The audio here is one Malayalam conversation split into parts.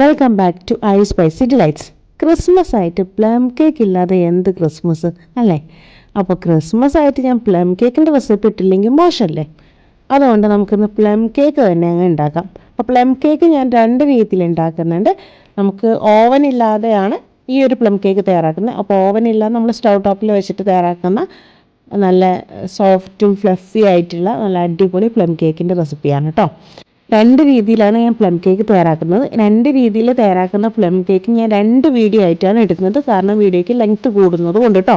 Welcome back to I spicy delights Christmas ആയിട്ട് പ്ലം കേക്ക് ഇല്ലാതെ എന്ത് ക്രിസ്മസ് അല്ലേ? അപ്പോൾ ക്രിസ്മസ് ആയിട്ട് ഞാൻ പ്ലം കേക്കിന്റെ റെസിപ്പി ഇട്ടില്ലെങ്കിൽ മോശമല്ലേ? അതുകൊണ്ട് നമുക്കിന്ന് പ്ലം കേക്ക് തന്നെ അങ്ങ് ഉണ്ടാക്കാം അപ്പോൾ പ്ലം കേക്ക് ഞാൻ രണ്ട് രീതിയിൽ ഉണ്ടാക്കുന്നുണ്ട് നമുക്ക് ഓവൻ ഇല്ലാതെയാണ് ഈ ഒരു പ്ലം കേക്ക് തയ്യാറാക്കുന്നത്. അപ്പോൾ ഓവൻ ഇല്ലാതെ നമ്മൾ സ്റ്റൗ ടോപ്പിൽ വെച്ചിട്ട് തയ്യാറാക്കുന്ന നല്ല സോഫ്റ്റും ഫ്ലഫി ആയിട്ടുള്ള നല്ല അടിപൊളി പ്ലം കേക്കിന്റെ റെസിപ്പിയാണ് കേട്ടോ രണ്ട് രീതിയിലാണ് ഞാൻ പ്ലം കേക്ക് തയ്യാറാക്കുന്നത്. രണ്ട് രീതിയിൽ തയ്യാറാക്കുന്ന പ്ലം കേക്ക് ഞാൻ രണ്ട് വീഡിയോ ആയിട്ടാണ് എടുക്കുന്നത് കാരണം വീഡിയോയ്ക്ക് ലെങ്ത്ത് കൂടുന്നത് കൊണ്ട് കേട്ടോ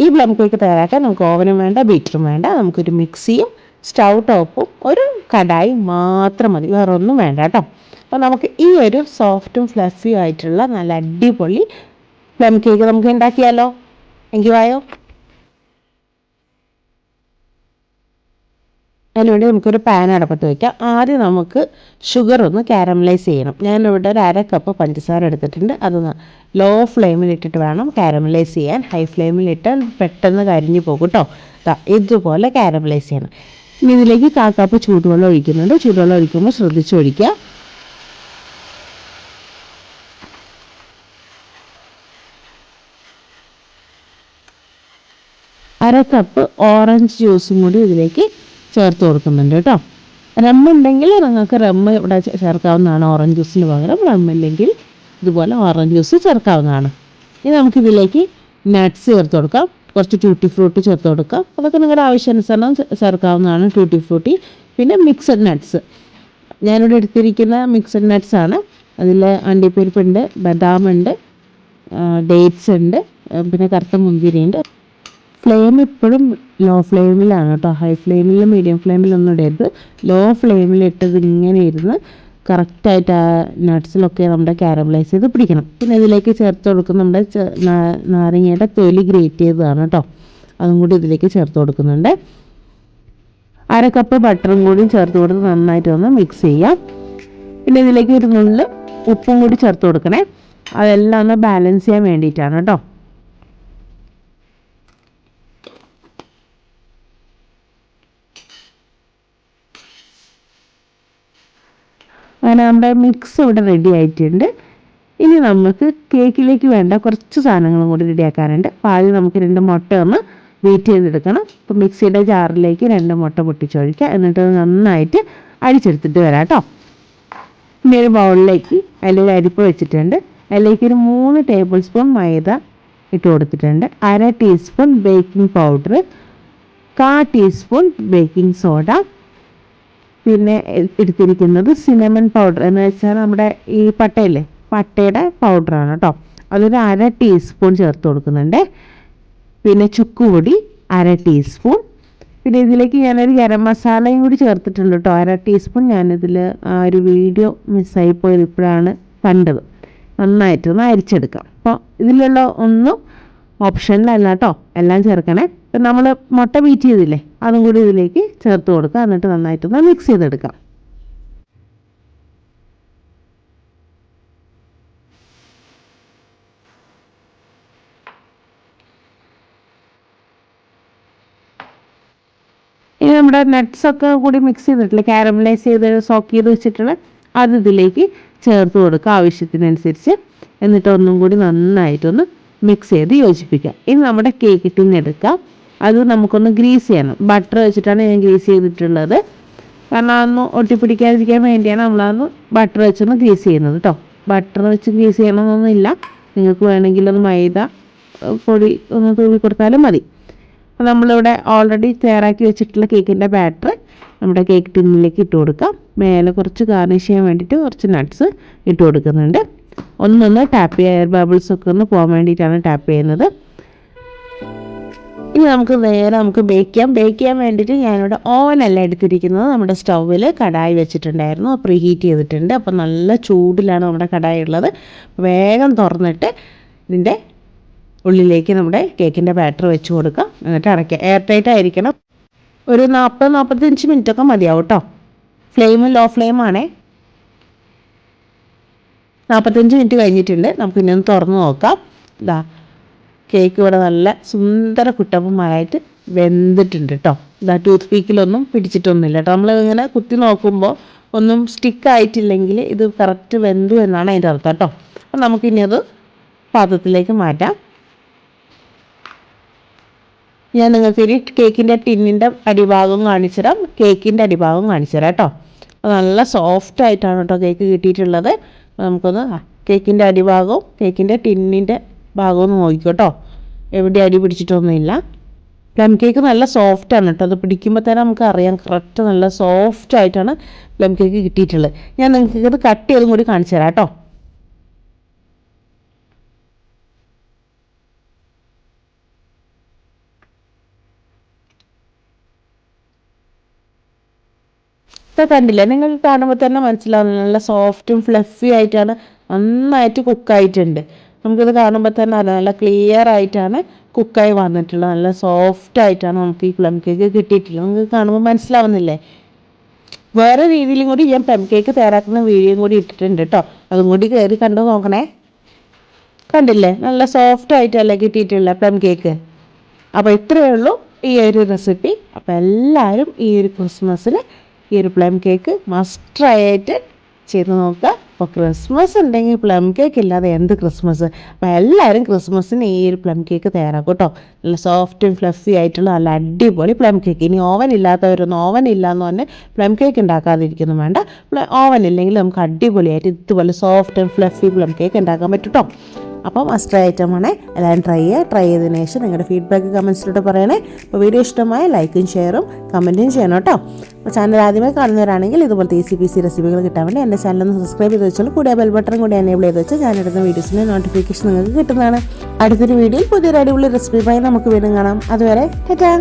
ഈ പ്ലം കേക്ക് തയ്യാറാക്കാൻ നമുക്ക് ഓവനും വേണ്ട ബീറ്ററും വേണ്ട. നമുക്കൊരു മിക്സിയും സ്റ്റൗ ടോപ്പും ഒരു കടായി മാത്രം മതി. വേറെ ഒന്നും വേണ്ട കേട്ടോ അപ്പോൾ നമുക്ക് ഈ ഒരു സോഫ്റ്റും ഫ്ലഫിയും ആയിട്ടുള്ള നല്ല അടിപൊളി പ്ലം കേക്ക് നമുക്ക് ഉണ്ടാക്കിയാലോ? എങ്കിൽ വായോ? അതിനുവേണ്ടി നമുക്കൊരു പാൻ അടപ്പത്ത് വയ്ക്കാം ആദ്യം നമുക്ക് ഷുഗർ ഒന്ന് കാരമലൈസ് ചെയ്യണം. ഞാനിവിടെ ഒരു അര കപ്പ് പഞ്ചസാര എടുത്തിട്ടുണ്ട്. അത് ലോ ഫ്ലെയിമിൽ ഇട്ടിട്ട് വേണം കാരമലൈസ് ചെയ്യാൻ. ഹൈ ഫ്ലെയിമിൽ ഇട്ടാൽ പെട്ടെന്ന് കരിഞ്ഞു പോകും കേട്ടോ ഇതുപോലെ കാരമലൈസ് ചെയ്യണം. ഇനി ഇതിലേക്ക് കാ കപ്പ് ചൂടുവെള്ളം ഒഴിക്കുന്നുണ്ട്. ചൂടുവെള്ളം ഒഴിക്കുമ്പോൾ ശ്രദ്ധിച്ച് ഒഴിക്കുക. അര കപ്പ് ഓറഞ്ച് ജ്യൂസും കൂടി ഇതിലേക്ക് ചേർത്ത് കൊടുക്കുന്നുണ്ട് കേട്ടോ. റമ്മുണ്ടെങ്കിൽ നിങ്ങൾക്ക് റമ്മ് ഇവിടെ ചേർക്കാവുന്നതാണ്. ഓറഞ്ച് ജ്യൂസിന് പകരം റമ്മില്ലെങ്കിൽ ഇതുപോലെ ഓറഞ്ച് ജ്യൂസ് ചേർക്കാവുന്നതാണ്. ഇനി നമുക്കിതിലേക്ക് നട്ട്സ് ചേർത്ത് കൊടുക്കാം. കുറച്ച് ട്യൂട്ടി ഫ്രൂട്ട് ചേർത്ത് കൊടുക്കാം. അതൊക്കെ നിങ്ങളുടെ ആവശ്യാനുസരണം ചേർക്കാവുന്നതാണ് ട്യൂട്ടി ഫ്രൂട്ടി പിന്നെ മിക്സഡ് നട്ട്സ് ഞാനിവിടെ എടുത്തിരിക്കുന്ന മിക്സഡ് നട്ട്സ് ആണ്. അതിൽ അണ്ടിപ്പരിപ്പുണ്ട് ബദാമുണ്ട് ഡേറ്റ്സ് ഉണ്ട് പിന്നെ കറുത്ത മുന്തിരിയുണ്ട്. ഫ്ലെയിം എപ്പോഴും ലോ ഫ്ലെയിമിലാണ് കേട്ടോ ഹൈ ഫ്ലെയിമിൽ മീഡിയം ഫ്ലെയിമിലൊന്നും ഇടരുത്. ലോ ഫ്ലെയിമിലിട്ടത് ഇങ്ങനെ ഇരുന്ന് കറക്റ്റായിട്ട് ആ നട്ട്സിലൊക്കെ നമ്മുടെ കാരമലൈസ് ചെയ്ത് പിടിക്കണം. പിന്നെ ഇതിലേക്ക് ചേർത്ത് കൊടുക്കുന്ന നമ്മുടെ നാരങ്ങയുടെ തൊലി ഗ്രേറ്റ് ചെയ്തതാണ് കേട്ടോ അതും കൂടി ഇതിലേക്ക് ചേർത്ത് കൊടുക്കുന്നുണ്ട്. അര കപ്പ് ബട്ടറും കൂടി ചേർത്ത് കൊടുത്ത് നന്നായിട്ട് ഒന്ന് മിക്സ് ചെയ്യാം. പിന്നെ ഇതിലേക്ക് ഒരു നുള്ളിൽ ഉപ്പും കൂടി ചേർത്ത് കൊടുക്കണേ. അതെല്ലാം ഒന്ന് ബാലൻസ് ചെയ്യാൻ വേണ്ടിയിട്ടാണ് കേട്ടോ അങ്ങനെ നമ്മുടെ മിക്സ് ഇവിടെ റെഡി ആയിട്ടുണ്ട്. ഇനി നമുക്ക് കേക്കിലേക്ക് വേണ്ട കുറച്ച് സാധനങ്ങളും കൂടി റെഡിയാക്കാനുണ്ട് അപ്പോൾ ആദ്യം നമുക്ക് രണ്ട് മുട്ട ഒന്ന് ബീറ്റ് ചെയ്തെടുക്കണം. അപ്പോൾ മിക്സിയുടെ ജാറിലേക്ക് രണ്ട് മുട്ട പൊട്ടിച്ചൊഴിക്കുക. എന്നിട്ട് നന്നായിട്ട് അടിച്ചെടുത്തിട്ട് വരാം കേട്ടോ ഇനി ഒരു ബൗളിലേക്ക് അതിലൊരു അരിപ്പ് വെച്ചിട്ടുണ്ട്. അതിലേക്ക് ഒരു മൂന്ന് ടേബിൾ സ്പൂൺ മൈദ ഇട്ട് കൊടുത്തിട്ടുണ്ട്. അര ടീസ്പൂൺ ബേക്കിംഗ് പൗഡർ കാ ടീസ്പൂൺ ബേക്കിംഗ് സോഡ പിന്നെ എടുത്തിരിക്കുന്നത് സിനമൺ പൗഡർ എന്ന് വെച്ചാൽ നമ്മുടെ ഈ പട്ടയില്ലേ? പട്ടയുടെ പൗഡറാണ് കേട്ടോ അതൊരു അര ടീസ്പൂൺ ചേർത്ത് കൊടുക്കുന്നുണ്ട്. പിന്നെ ചുക്കുപൊടി അര ടീസ്പൂൺ പിന്നെ ഇതിലേക്ക് ഞാനൊരു ഗരം മസാലയും കൂടി ചേർത്തിട്ടുണ്ട് കേട്ടോ അര ടീസ്പൂൺ ഞാനിതിൽ ആ ഒരു വീഡിയോ മിസ്സായി പോയത് ഇപ്പോഴാണ് കണ്ടത്. നന്നായിട്ടൊന്ന് അരിച്ചെടുക്കാം. അപ്പോൾ ഇതിലുള്ള ഒന്നും ഓപ്ഷനിലല്ല കേട്ടോ എല്ലാം ചേർക്കണേ. നമ്മൾ മുട്ട ബീറ്റ് ചെയ്തില്ലേ അതും കൂടി ഇതിലേക്ക് ചേർത്ത് കൊടുക്കുക. എന്നിട്ട് നന്നായിട്ടൊന്ന് മിക്സ് ചെയ്തെടുക്കാം. ഇനി നമ്മുടെ നട്ട്സൊക്കെ കൂടി മിക്സ് ചെയ്തിട്ടില്ല കാരമലൈസ് ചെയ്ത് സോക്ക് ചെയ്ത് വെച്ചിട്ടുള്ള അത് ഇതിലേക്ക് ചേർത്ത് കൊടുക്കുക ആവശ്യത്തിനനുസരിച്ച്. എന്നിട്ട് ഒന്നും കൂടി നന്നായിട്ടൊന്ന് മിക്സ് ചെയ്ത് യോജിപ്പിക്കുക. ഇനി നമ്മുടെ കേക്ക് എടുക്കാം. അത് നമുക്കൊന്ന് ഗ്രീസ് ചെയ്യണം. ബട്ടർ വെച്ചിട്ടാണ് ഞാൻ ഗ്രീസ് ചെയ്തിട്ടുള്ളത്. കാരണം അതൊന്ന് ഒട്ടിപ്പിടിക്കാതിരിക്കാൻ വേണ്ടിയാണ് നമ്മളതൊന്ന് ബട്ടർ വെച്ചൊന്ന് ഗ്രീസ് ചെയ്യുന്നത് കേട്ടോ ബട്ടർ വെച്ച് ഗ്രീസ് ചെയ്യണമെന്നൊന്നുമില്ല. നിങ്ങൾക്ക് വേണമെങ്കിൽ ഒന്ന് മൈദ പൊടി ഒന്ന് തൂവി കൊടുത്താലും മതി. നമ്മളിവിടെ ഓൾറെഡി തയ്യാറാക്കി വെച്ചിട്ടുള്ള കേക്കിന്റെ ബാറ്റർ നമ്മുടെ കേക്ക് ടിന്നിലേക്ക് ഇട്ട് കൊടുക്കാം. മേലെ കുറച്ച് ഗാർണിഷ് ചെയ്യാൻ വേണ്ടിയിട്ട് കുറച്ച് നട്ട്സ് ഇട്ട് കൊടുക്കുന്നുണ്ട്. ഒന്നൊന്ന് ടാപ്പ് ചെയ്യുക എയർ ബബിൾസ് ഒക്കെ ഒന്ന് പോകാൻ വേണ്ടിയിട്ടാണ് ടാപ്പ് ചെയ്യുന്നത്. ഇനി നമുക്ക് നേരെ നമുക്ക് ബേക്ക് ചെയ്യാം. ബേക്ക് ചെയ്യാൻ വേണ്ടിയിട്ട് ഞാനിവിടെ ഓവനല്ല എടുത്തിരിക്കുന്നത്. നമ്മുടെ സ്റ്റൗവിൽ കടായി വെച്ചിട്ടുണ്ടായിരുന്നു. പ്രീ ഹീറ്റ് ചെയ്തിട്ടുണ്ട്. അപ്പോൾ നല്ല ചൂടിലാണ് നമ്മുടെ കടായി ഉള്ളത്. വേഗം തുറന്നിട്ട് ഇതിന്റെ ഉള്ളിലേക്ക് നമ്മുടെ കേക്കിന്റെ ബാറ്റർ വെച്ച് കൊടുക്കാം. എന്നിട്ട് അടയ്ക്കുക എയർ ടൈറ്റ് ആയിരിക്കണം. ഒരു നാൽപ്പത് നാൽപ്പത്തഞ്ച് മിനിറ്റ് ഒക്കെ മതിയാവും കേട്ടോ ഫ്ലെയിം ലോ ഫ്ലെയിമാണേ നാൽപ്പത്തഞ്ച് മിനിറ്റ് കഴിഞ്ഞിട്ടുണ്ട്. നമുക്ക് ഇനി ഒന്ന് തുറന്ന് നോക്കാം. ഇതാ കേക്ക് ഇവിടെ നല്ല സുന്ദര കുട്ടപ്പമായിട്ട് വെന്തിട്ടുണ്ട് കേട്ടോ ഇതാ ടൂത്ത് പീക്കിലൊന്നും പിടിച്ചിട്ടൊന്നുമില്ല കേട്ടോ നമ്മൾ ഇങ്ങനെ കുത്തി നോക്കുമ്പോൾ ഒന്നും സ്റ്റിക്കായിട്ടില്ലെങ്കിൽ ഇത് കറക്റ്റ് വെന്തു എന്നാണ് അതിന്റെ അർത്ഥം കേട്ടോ അപ്പം നമുക്കിനി അത് പാത്രത്തിലേക്ക് മാറ്റാം. ഞാൻ നിങ്ങൾക്ക് ഇനി കേക്കിന്റെ ടിന്നിന്റെ അടിഭാഗം കാണിച്ചു തരാം കേക്കിന്റെ അടിഭാഗം കാണിച്ചു തരാം കേട്ടോ അപ്പോൾ നല്ല സോഫ്റ്റ് ആയിട്ടാണ് കേട്ടോ കേക്ക് കിട്ടിയിട്ടുള്ളത്. നമുക്കൊന്ന് കേക്കിന്റെ അടിഭാഗവും കേക്കിന്റെ ടിന്നിന്റെ ഭാഗവും ഒന്ന് നോക്കിക്കോട്ടോ. എവിടെ അടി പിടിച്ചിട്ടൊന്നുമില്ല. പ്ലം കേക്ക് നല്ല സോഫ്റ്റാണ് കേട്ടോ. അത് പിടിക്കുമ്പോൾ തന്നെ നമുക്ക് അറിയാം കറക്റ്റ് നല്ല സോഫ്റ്റ് ആയിട്ടാണ് പ്ലം കേക്ക് കിട്ടിയിട്ടുള്ളത്. ഞാൻ നിങ്ങൾക്ക് ഇത് കട്ട് ചെയ്തും കൂടി കാണിച്ചു തരാം കേട്ടോ. കണ്ടില്ല? നിങ്ങൾ കാണുമ്പോൾ തന്നെ മനസ്സിലാവും. നല്ല സോഫ്റ്റും ഫ്ലഫി ആയിട്ടാണ് നന്നായിട്ട് കുക്കായിട്ടുണ്ട് നമുക്കിത് കാണുമ്പോൾ തന്നെ അറിയാം നല്ല ക്ലിയർ ആയിട്ടാണ് കുക്കായി വന്നിട്ടുള്ളത്. നല്ല സോഫ്റ്റ് ആയിട്ടാണ് നമുക്ക് ഈ പ്ലം കേക്ക് കിട്ടിയിട്ടുള്ളത്. നമുക്ക് കാണുമ്പോൾ മനസ്സിലാവുന്നില്ലേ? വേറെ രീതിയിലും കൂടി ഞാൻ പ്ലം കേക്ക് തയ്യാറാക്കുന്ന വീഡിയോയും കൂടി ഇട്ടിട്ടുണ്ട് കേട്ടോ അതും കൂടി കയറി കണ്ടു നോക്കണേ. കണ്ടില്ലേ? നല്ല സോഫ്റ്റ് ആയിട്ടല്ലേ കിട്ടിയിട്ടുള്ള പ്ലം കേക്ക് അപ്പോൾ ഇത്രയേ ഉള്ളൂ ഈ ഒരു റെസിപ്പി അപ്പോൾ എല്ലാവരും ഈ ഒരു ക്രിസ്മസിന് ഈ ഒരു പ്ലം കേക്ക് മസ്റ്റ് ചെയ്ത് നോക്കുക. അപ്പോൾ ക്രിസ്മസ് ഉണ്ടെങ്കിൽ പ്ലം കേക്ക് ഇല്ലാതെ എന്ത് ക്രിസ്മസ്? അപ്പോൾ എല്ലാവരും ക്രിസ്മസിന് ഈ ഒരു പ്ലം കേക്ക് തയ്യാറാക്കും കേട്ടോ. നല്ല സോഫ്റ്റും ഫ്ലഫി ആയിട്ടുള്ള നല്ല അടിപൊളി പ്ലം കേക്ക്. ഇനി ഓവൻ ഇല്ലാത്തവരൊന്നും ഓവൻ ഇല്ലാന്ന് പറഞ്ഞ് പ്ലം കേക്ക് ഉണ്ടാക്കാതിരിക്കുന്നു വേണ്ട. ഓവൻ ഇല്ലെങ്കിൽ നമുക്ക് അടിപൊളിയായിട്ട് ഇതുപോലെ soft and fluffy plum cake ഉണ്ടാക്കാൻ പറ്റും കേട്ടോ. അപ്പോൾ മസ്റ്റ് ഐറ്റമാണ് എല്ലാവരും ട്രൈ ചെയ്യുക. ട്രൈ ചെയ്തതിന് ശേഷം നിങ്ങളുടെ ഫീഡ്ബാക്ക് കമൻസിലൂടെ പറയണേ. അപ്പോൾ വീഡിയോ ഇഷ്ടമായ ലൈക്കും ഷെയറും കമന്റും ചെയ്യണം കേട്ടോ. അപ്പോൾ ചാനൽ ആദ്യമായി കാണുന്നവരാണെങ്കിൽ ഇതുപോലത്തെ ഈസി പി സി റെസിപ്പികൾ കിട്ടാൻ വേണ്ടി എന്റെ ചാനൽ ഒന്ന് സബ്സ്ക്രൈബ് ചെയ്ത് വെച്ചാൽ കൂടെ ബെൽ ബട്ടൺ കൂടി എനേബിൾ ചെയ്ത് വെച്ചാൽ ഞാനിടുന്ന വീഡിയോസിന്റെ നോട്ടിഫിക്കേഷൻ നിങ്ങൾക്ക് കിട്ടുന്നതാണ്. അടുത്തൊരു വീഡിയോയിൽ പുതിയൊരു അടിപൊളി റെസിപ്പിയുമായി നമുക്ക് വീണ്ടും കാണാം. അതുവരെ ടാറ്റാ